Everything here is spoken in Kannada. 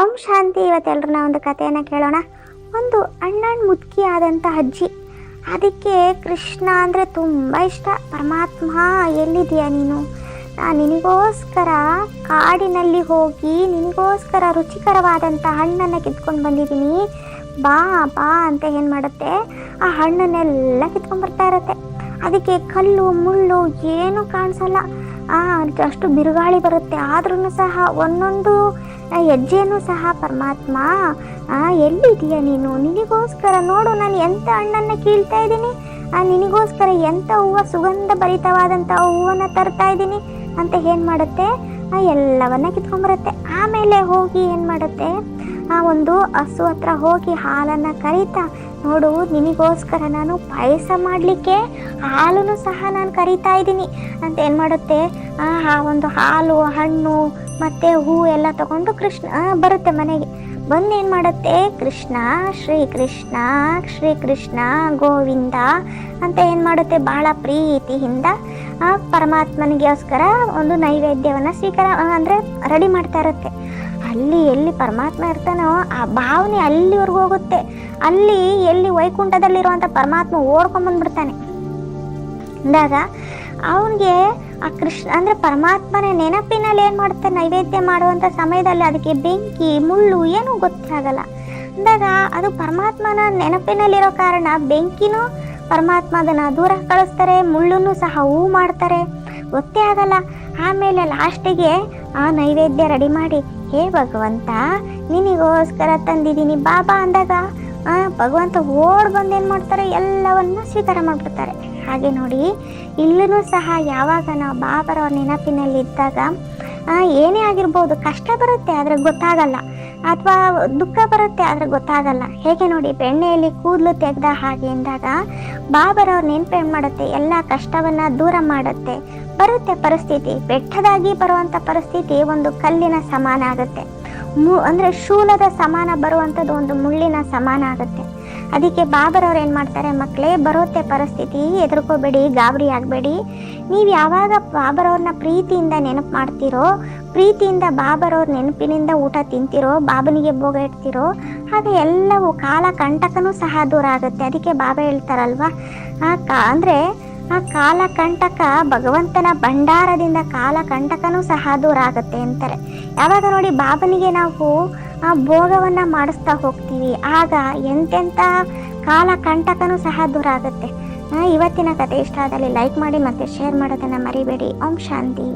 ಓಂ ಶಾಂತಿ ಇವತ್ತೆಲ್ಲರನ್ನ ಒಂದು ಕಥೆಯನ್ನು ಕೇಳೋಣ. ಒಂದು ಅಣ್ಣನ ಮುದುಕಿ ಆದಂಥ ಅಜ್ಜಿ. ಅದಕ್ಕೆ ಕೃಷ್ಣ ಅಂದರೆ ತುಂಬ ಇಷ್ಟ. ಪರಮಾತ್ಮ ಎಲ್ಲಿದೆಯಾ ನೀನು? ನಾನು ನಿನಗೋಸ್ಕರ ಕಾಡಿನಲ್ಲಿ ಹೋಗಿ, ನಿನಗೋಸ್ಕರ ರುಚಿಕರವಾದಂಥ ಹಣ್ಣನ್ನು ಕಿತ್ಕೊಂಡು ಬಂದಿದ್ದೀನಿ. ಬಾ ಬಾ ಅಂತ ಏನು ಮಾಡುತ್ತೆ? ಆ ಹಣ್ಣನ್ನೆಲ್ಲ ಕಿತ್ಕೊಂಡು ಬರ್ತಾ ಇರುತ್ತೆ. ಅದಕ್ಕೆ ಕಲ್ಲು, ಮುಳ್ಳು ಏನೂ ಕಾಣಿಸಲ್ಲ. ಆ ಅಷ್ಟು ಬಿರುಗಾಳಿ ಬರುತ್ತೆ. ಆದ್ರೂ ಸಹ ಒಂದೊಂದು ಹೆಜ್ಜೆಯೂ ಸಹ ಪರಮಾತ್ಮ, ಆ ಎಲ್ಲಿದೀಯ ನೀನು? ನಿನಗೋಸ್ಕರ ನೋಡು, ನಾನು ಎಂಥ ಹಣ್ಣನ್ನು ಕೀಳ್ತಾ ಇದ್ದೀನಿ? ಆ, ನಿನಗೋಸ್ಕರ ಎಂಥ ಹೂವು ಸುಗಂಧ ಭರಿತವಾದಂಥ ಹೂವನ್ನು ತರ್ತಾ ಇದ್ದೀನಿ ಅಂತ ಏನು ಮಾಡುತ್ತೆ? ಆ, ಎಲ್ಲವನ್ನ ಕಿತ್ಕೊಂಡ್ಬರುತ್ತೆ. ಆಮೇಲೆ ಹೋಗಿ ಏನು ಮಾಡುತ್ತೆ? ಆ, ಒಂದು ಹಸು ಹತ್ರ ಹೋಗಿ ಹಾಲನ್ನು ಕರೀತಾ ನೋಡು, ನಿನಗೋಸ್ಕರ ನಾನು ಪಾಯಸ ಮಾಡಲಿಕ್ಕೆ ಹಾಲನ್ನು ಸಹ ನಾನು ಕರಿತಾ ಇದ್ದೀನಿ. ಅಂತ ಏನು ಮಾಡುತ್ತೆ? ಆ ಒಂದು ಹಾಲು, ಹಣ್ಣು, ಮತ್ತು ಹೂ ಎಲ್ಲ ತಗೊಂಡು ಕೃಷ್ಣ ಬರುತ್ತೆ ಮನೆಗೆ. ಬಂದು ಏನು ಮಾಡುತ್ತೆ? ಕೃಷ್ಣ, ಶ್ರೀ ಕೃಷ್ಣ ಶ್ರೀ ಕೃಷ್ಣ ಗೋವಿಂದ ಅಂತ ಏನು ಮಾಡುತ್ತೆ? ಬಹಳ ಪ್ರೀತಿಯಿಂದ ಪರಮಾತ್ಮನಿಗೋಸ್ಕರ ಒಂದು ನೈವೇದ್ಯವನ್ನು ಸ್ವೀಕಾರ ಅಂದರೆ ರೆಡಿ ಮಾಡ್ತಾ ಇರುತ್ತೆ. ಅಲ್ಲಿ ಎಲ್ಲಿ ಪರಮಾತ್ಮ ಇರ್ತಾನೋ ಆ ಭಾವನೆ ಅಲ್ಲಿವರೆಗೂ ಹೋಗುತ್ತೆ. ಅಲ್ಲಿ, ಎಲ್ಲಿ ವೈಕುಂಠದಲ್ಲಿರುವಂಥ ಪರಮಾತ್ಮ ಓಡ್ಕೊಂಬಂದ್ಬಿಡ್ತಾನೆ ಅಂದಾಗ ಅವನಿಗೆ ಆ ಕೃಷ್ಣ ಅಂದರೆ ಪರಮಾತ್ಮನ ನೆನಪಿನಲ್ಲಿ ಏನು ಮಾಡ್ತಾರೆ ನೈವೇದ್ಯ ಮಾಡುವಂಥ ಸಮಯದಲ್ಲಿ ಅದಕ್ಕೆ ಬೆಂಕಿ, ಮುಳ್ಳು ಏನೂ ಗೊತ್ತಾಗಲ್ಲ. ಅಂದಾಗ ಅದು ಪರಮಾತ್ಮನ ನೆನಪಿನಲ್ಲಿರೋ ಕಾರಣ ಬೆಂಕಿನೂ ಪರಮಾತ್ಮ ಅದನ್ನು ದೂರ ಕಳಿಸ್ತಾರೆ ಮುಳ್ಳನ್ನು ಸಹ ಹೂ ಮಾಡ್ತಾರೆ. ಗೊತ್ತೇ ಆಗಲ್ಲ. ಆಮೇಲೆ ಲಾಸ್ಟಿಗೆ ಆ ನೈವೇದ್ಯ ರೆಡಿ ಮಾಡಿ ಹೇ ಭಗವಂತ, ನಿನಗೋಸ್ಕರ ತಂದಿದ್ದೀನಿ. ಬಾಬಾ ಅಂದಾಗ ಭಗವಂತ ಓಡ್ ಬಂದು ಏನು ಮಾಡ್ತಾರೆ? ಎಲ್ಲವನ್ನು ಸ್ವೀಕಾರ ಮಾಡಿಬಿಡ್ತಾರೆ. ಹಾಗೆ ನೋಡಿ ಇಲ್ಲೂ ಸಹ ಯಾವಾಗ ನಾವು ಬಾಬರ ನೆನಪಿನಲ್ಲಿದ್ದಾಗ ಏನೇ ಆಗಿರ್ಬೋದು, ಕಷ್ಟ ಬರುತ್ತೆ, ಆದರೆ ಗೊತ್ತಾಗಲ್ಲ. ಅಥವಾ ದುಃಖ ಬರುತ್ತೆ, ಆದರೆ ಗೊತ್ತಾಗಲ್ಲ. ಹೇಗೆ ನೋಡಿ, ಬೆಣ್ಣೆಯಲ್ಲಿ ಕೂದಲು ತೆಗೆದ ಹಾಗೆ ಅಂದಾಗ ಬಾಬರವ್ರ ನೆನಪೇನು ಮಾಡುತ್ತೆ? ಎಲ್ಲ ಕಷ್ಟವನ್ನು ದೂರ ಮಾಡುತ್ತೆ. ಬರುತ್ತೆ ಪರಿಸ್ಥಿತಿ, ಬೆಟ್ಟದಾಗಿ ಬರುವಂಥ ಪರಿಸ್ಥಿತಿ ಒಂದು ಕಲ್ಲಿನ ಸಮಾನ ಆಗುತ್ತೆ. ಮು, ಅಂದರೆ ಶೂಲದ ಸಮಾನ ಬರುವಂಥದ್ದು ಒಂದು ಮುಳ್ಳಿನ ಸಮಾನ ಆಗುತ್ತೆ. ಅದಕ್ಕೆ ಬಾಬರವ್ರು ಏನು ಮಾಡ್ತಾರೆ ಮಕ್ಕಳೇ ಬರುತ್ತೆ ಪರಿಸ್ಥಿತಿ ಎದುರ್ಕೋಬೇಡಿ ಗಾಬರಿ ಆಗಬೇಡಿ. ನೀವು ಯಾವಾಗ ಬಾಬರವ್ರನ್ನ ಪ್ರೀತಿಯಿಂದ ನೆನಪು ಮಾಡ್ತೀರೋ, ಪ್ರೀತಿಯಿಂದ ಬಾಬರವ್ರ ನೆನಪಿನಿಂದ ಊಟ ತಿಂತಿರೋ, ಬಾಬನಿಗೆ ಭೋಗ ಇಡ್ತಿರೋ, ಹಾಗೆ ಎಲ್ಲವೂ ಕಾಲ ಕಂಟಕನೂ ಸಹ ದೂರ ಆಗುತ್ತೆ. ಅದಕ್ಕೆ ಬಾಬಾ ಹೇಳ್ತಾರಲ್ವಾ? ಆ, ಕಾ, ಅಂದರೆ ಆ ಕಾಲಕಂಟಕ ಭಗವಂತನ ಭಂಡಾರದಿಂದ ಕಾಲ ಕಂಟಕನೂ ಸಹ ದೂರ ಆಗುತ್ತೆ ಅಂತಾರೆ. ಯಾವಾಗ ನೋಡಿ ಬಾಬನಿಗೆ ನಾವು ಆ ಭೋಗವನ್ನು ಮಾಡಿಸ್ತಾ ಹೋಗ್ತೀವಿ, ಆಗ ಎಂತೆಂಥ ಕಾಲ ಕಂಟಕನೂ ಸಹ ದೂರ ಆಗುತ್ತೆ ಇವತ್ತಿನ ಕತೆ ಇಷ್ಟ ಆದಲ್ಲಿ ಲೈಕ್ ಮಾಡಿ ಮತ್ತು ಶೇರ್ ಮಾಡೋದನ್ನು ಮರಿಬೇಡಿ. ಓಂ ಶಾಂತಿ.